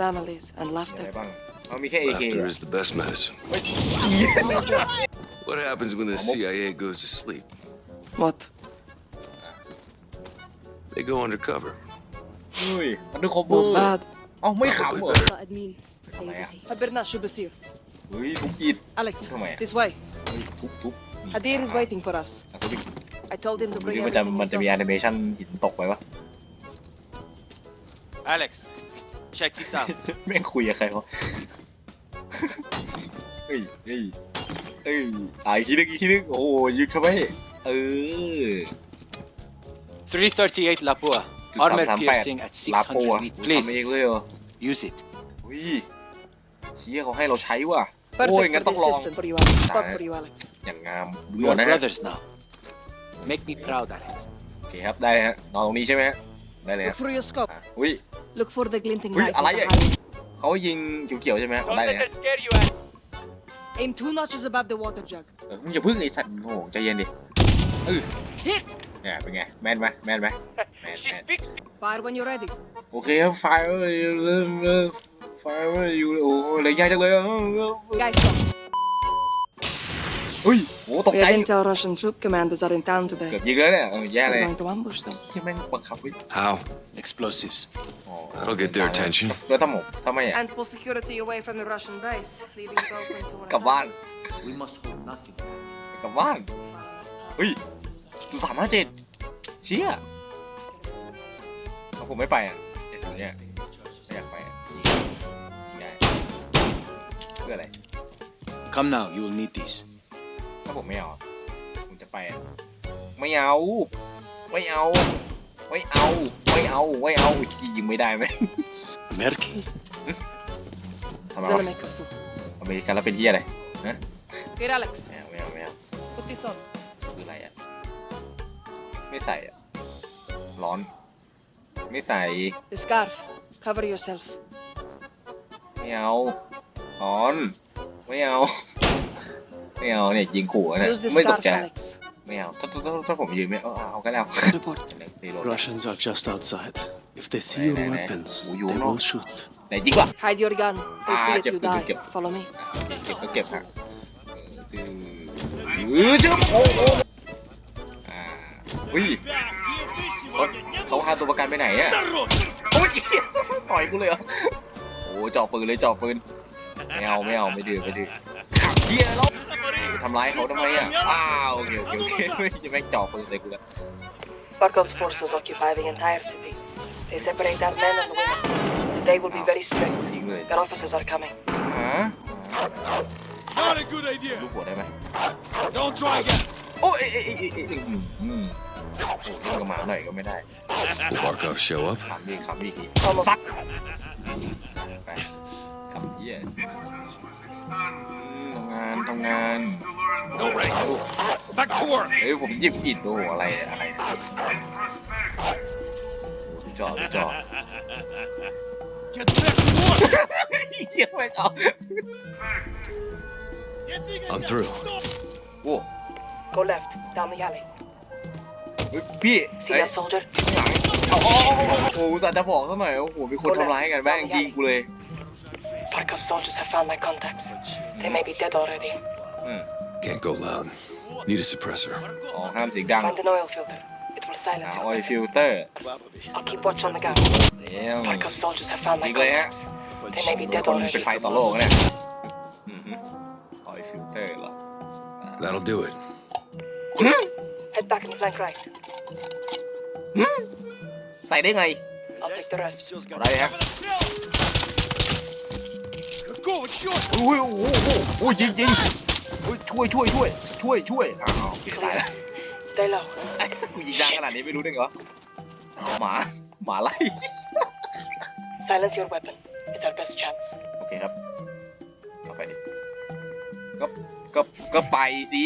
families, and มีอะไร laughter. บ้างเอามีแค่ AK Laughter is the best medicine. What happens when the CIA goes to sleep? What? They go undercover. เฮ้ยมันดูคอมเบอ Not ร์ bad. เอ้าไม่ขำเหรอ والله admin. Mamaya. خبرنا شو بصير. เฮ้ยทุบอิด Alex, Mamaya. this way. เฮ้ยทุบทุบ Hadir is waiting for us. อ่ะทุบอีก I told him to ดู bring ดิมันจะ everything มัน he's จะมี got. แอนิเมชันหินตกไปวะ Alex, check this out. แม่งคุยกับใครวะเฮ้ยเฮ้ยเฮ้ยอะอีกทีนึงอีกทีนึงโอ้โหยึดเข้าไปเออ 338 Lapua. จุด Armor สามแปด piercing at ลาโป600อะ feet. ทำ Please, เองเลยเหรอ use it. อุ้ยเชี่ยเขาให้เราใช้ว่ะ โอ้ย Perfect งั้น for ต้อง the ลอง assistant for you, Alex. Spot Nah. for you, Alex. อย่างงาม We ด่วน are นะฮะ brothers now. Make me proud, Alex. โอเคครับได้ฮะนอนตรงนี้ใช่ไหมฮะ ได้เลย Look ฮะ through your scope. อะอุ้ย Look for the glinting Ui, light. on alay the eh. highway. เขายิงเขียวๆใช่ไหมฮะเอาได้เลยฮะ Aim two notches above the water jug. เออมึงอย่าพึ่งไอ้สัตว์โอ้โหใจเย็นดิเออ Hit! เนี่ยเป็นไง แม่นไหมแม่นไหมแม่นแม่น Fire when you're ready. โอเคครับไฟเออเริ่มเริ่มไฟเอออยู่โอ้โหเลยยากจังเลยอะ Guys, stop. เฮ้ยโอ้ตก We ใจ have intel Russian troop commanders are in town เกื today. อบยิงแล้วเนี่ยเออแย่เลย We're going to ambush them. ที่แม่งบังคับไว้ How? Explosives. อ๋อ That'll get their attention. แล้วถ้าหมกทำไมอ่ะ And pull security away from the Russian base, leaving it open to กลับบ้าน We must hold nothing. กลับบ้านเฮ้ยดูสามห้าเจ็ดเชี่ยเอาผมไม่ไปอ่ะไอ้ตัวเนี้ยไม่อยากไปอ่ะยิงได้เพื่ออะไร Come now, you will need these. ถ้าผมไม่เอาอะผมจะไปอะไม่เอา ไม่เอา ไม่เอา ไม่เอา ไม่เอาขี่ยิงไม่ได้ไหม Merki? ทำไมวะ Zelemek kafu. อเมริกันแล้วเป็นที่อะไร Here, Alex. ไม่เอาไม่เอาไม่เอา Put this on. คืออะไรอะ ไม่ใส่อะ ร้อน ไม่ใส่ The scarf. Cover yourself. ไม่เอา ร้อน ไม่เอา ไม่เอาเนี่ยยิงขู่อะเนี่ย Use the ไม่ตก scarf, ใจ Alex. ไม่เอาถ้าถ้าถ้าถ้าผมยืนไม่เอาเอาก็ได้เอา Report. ตีรถ Russians are just outside. If they see Này, your này, này. weapons, Ủa, they vô nó. will shoot. ไหนจริงป่ะ Hide your gun. They À, see it, chụp, you chụp, die. chụp. Follow me. เก็บก็เก็บฮะเออจึ๊บโอ้โหอ่าอุ้ยเขาเขาพาตัวประกันไปไหนอะโอ้ยต่อยกูเลยเหรอโอ้จ่อปืนเลยจ่อปืนไม่เอาไม่เอาไม่ดื้อไม่ดื้อขับเกียร์แล้ว ทำร้ายเขาทำไมอะอ้าวโอเคโอเคโอเคไม่จะแม่งจ่อปืนใส่กูแล้ว Barkov's forces occupy the entire city. They separate out men and women. Today will be very strict. จริงเลย Their officers are coming. ฮะ Not a good idea. ลูกหัวได้ไหม Don't try again. โอ้ยเอ้ยเอ้ยเอ้ยเอ้ยเอ้ยอืมอืมโอ้โหเล่นกับหมาหน่อยก็ไม่ได้ Will Barkov show up? ขำดีขำดีที Almost. ซักไปขำเยี่ยอืมทำงานทำงาน No breaks. Back to work. เฮ้ยผมหยิบอิดโอ้โหอะไรอะไรจอดจอด Get back to work. เยี่ยไม่เอา I'm through. โอ้ Go left, down the alley. เฮ้ยพี่ See เฮ้ย that soldier? เอาเอาเอาเอาโอ้โหสัตว์จะบอกซะหน่อยโอ้โหมีคนทำร้ายกันแม่งยิงกูเลย Barkov's soldiers have found my contacts. They may be dead already. อืม Can't go loud. Need a suppressor. อ๋อห้ามเสียงดัง Find an oil filter. It will อ่า silence ออย your ฟิลเตอร์ I'll keep watch on the gap. เดี๋ยว Barkov's soldiers have found จ my ริงเลยฮะ contacts. They may be dead คนเป็น already. ไฟต่อโลกเนี่ยอือฮึออยฟิลเตอร์เหรอ That'll do it. Head back and flank right. ใส่ได้ไง I'll take the rest. อะไรฮะ Go, short. อุ้ยโอ้โหโอ้โหโอ้ยยิงยิง อุ้ยช่วยช่วยช่วยช่วยช่วยอ้าวปิดตายแล้ว Stay low. ไอ้สักกูยิงดังขนาดนี้ไม่รู้ได้ไงวะเอาหมาหมาไล่ Silence your weapon. It's our best chance. โอเคครับเอาไปดิก็ก็ก็ไปสิ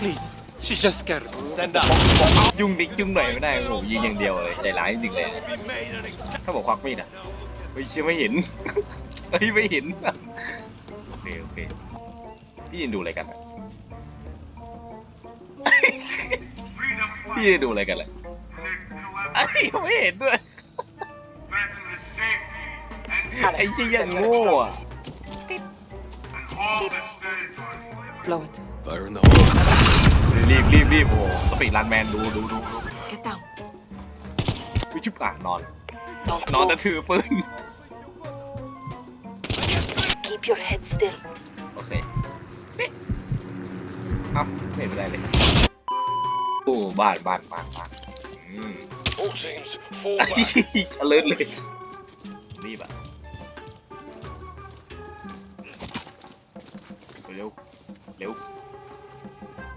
Please. She's just scared. Stand up. ยุ่งดิ๊กยุ่งหน่อยไม่ได้โอ้โหยิงอย่างเดียวเลยใจร้ายจริงๆเลย Be made an example. ถ้าบอกควักมีดอะเฮ้ยเชื่อไม่เห็น เฮ้ยไม่เห็น โอเคโอเค พี่ยืนดูอะไรกันอะ พี่ยืนดูอะไรกันเลยไอ้ยไม่เห็นด้วย threaten the safety and ไอ้เชี่ยยังโง่อะ Blow it. Fire in the hole. รีบรีบรีบโอ้สปีดรันแมนดูดูดูดู Let's get down. วิชิบอ่านนอน Don't นอนแต่ move. ถือปืน Keep your head still. โอเค เอ๊ะเอ้าไม่เป็นไรเลยโอ้บ้านบ้านบ้านบ้านอืม All teams, ไอ้เชี่ยเลิศเลยรีบอะเร็วเร็ว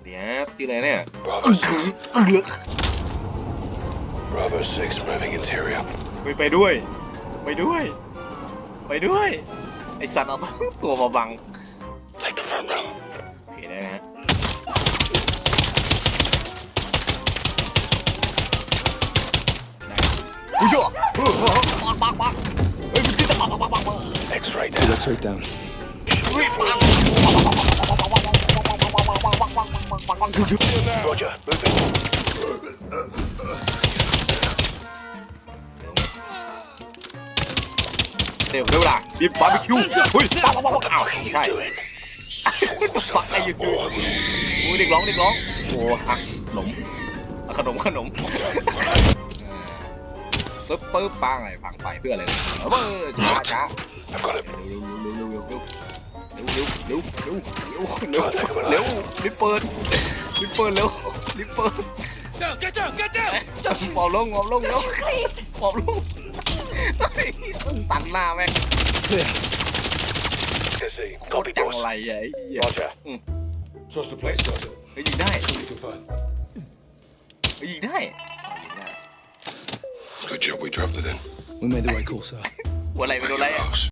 เดี๋ยวที่อะไรเนี่ย Bravo เลือก Bravo 6 moving interior. ไปไปด้วย ไปด้วย ไปด้วย ไอสัตว์เอาตัวมาบัง นะฮะได้อุ้ยเจ้าปังปังปังเฮ้ยมันจะปังปังปังปังปัง X-ray Two down. X-rays down. เฮ้ยปัง Roger, moving. เดี๋ยวเดี๋ยวล่ะรีบบาร์บีคิวเฮ้ยปังปังปังปังอ้าวไม่ใช่ ฟักไอ้หยุดหยุดโอ้ยเด็กร้องเด็กร้องโอ้หักขนมขนมขนมปึ๊บปึ๊บปังอะไรฝังไปเพื่ออะไรเบออช้าช้าเร็วเร็วเร็วเร็วเร็วรีบเปิดรีบเปิดเร็วรีบเปิดเจ้าเจ้าเจ้าหมอบลงหมอบลงแล้วหมอบลงตันหน้าแม่ง Jesse, โคตรจังไรอ่ะไอ้เหี้ย Roger. Mm. Trust the place, Sergeant. เฮ้ยยิงได้ You can find. เฮ้ยยิงได้ยิงได้ Good job we dropped it in. We made the right call, sir. หัวไหล่ไปโดนอะไรอ่ะ House.